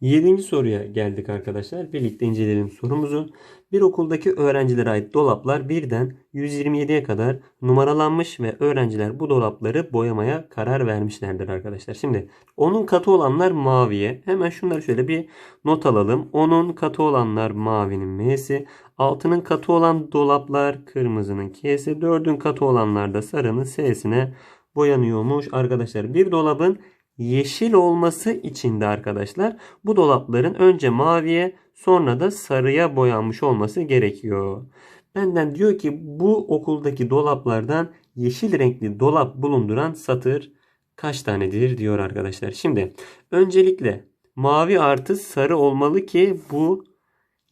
Yedinci soruya geldik arkadaşlar. Birlikte inceleyelim sorumuzu. Bir okuldaki öğrencilere ait dolaplar birden 127'ye kadar numaralanmış ve öğrenciler bu dolapları boyamaya karar vermişlerdir arkadaşlar. Şimdi onun katı olanlar maviye. Hemen şunları şöyle bir not alalım. Onun katı olanlar mavinin M'si. Altının katı olan dolaplar kırmızının K'si. 4'ün katı olanlar da sarının S'sine boyanıyormuş arkadaşlar. Bir dolabın yeşil olması için de arkadaşlar bu dolapların önce maviye sonra da sarıya boyanmış olması gerekiyor. Benden diyor ki bu okuldaki dolaplardan yeşil renkli dolap bulunduran satır kaç tanedir diyor arkadaşlar. Şimdi öncelikle mavi artı sarı olmalı ki bu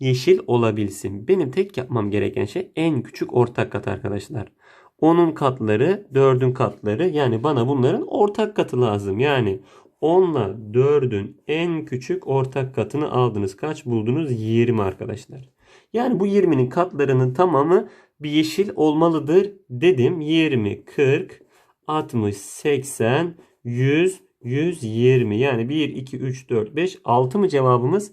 yeşil olabilsin. Benim tek yapmam gereken şey en küçük ortak kat arkadaşlar. 10'un katları 4'ün katları yani bana bunların ortak katı lazım. Yani 10 ile 4'ün en küçük ortak katını aldınız. Kaç buldunuz? 20 arkadaşlar. Yani bu 20'nin katlarının tamamı bir yeşil olmalıdır dedim. 20, 40, 60, 80, 100, 120. Yani 1, 2, 3, 4, 5, 6 mı cevabımız?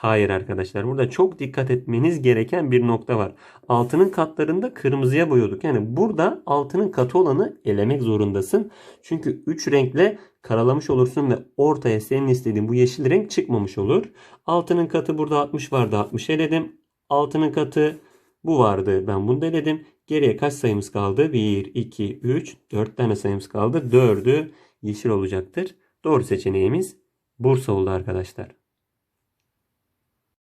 Hayır arkadaşlar. Burada çok dikkat etmeniz gereken bir nokta var. Altının katlarında kırmızıya boyuyorduk. Yani burada altının katı olanı elemek zorundasın. Çünkü 3 renkle karalamış olursun ve ortaya senin istediğin bu yeşil renk çıkmamış olur. Altının katı burada 60 vardı. 60 eledim. Altının katı bu vardı. Ben bunu da eledim. Geriye kaç sayımız kaldı? 1, 2, 3, 4 tane sayımız kaldı. 4'ü yeşil olacaktır. Doğru seçeneğimiz Bursa oldu arkadaşlar.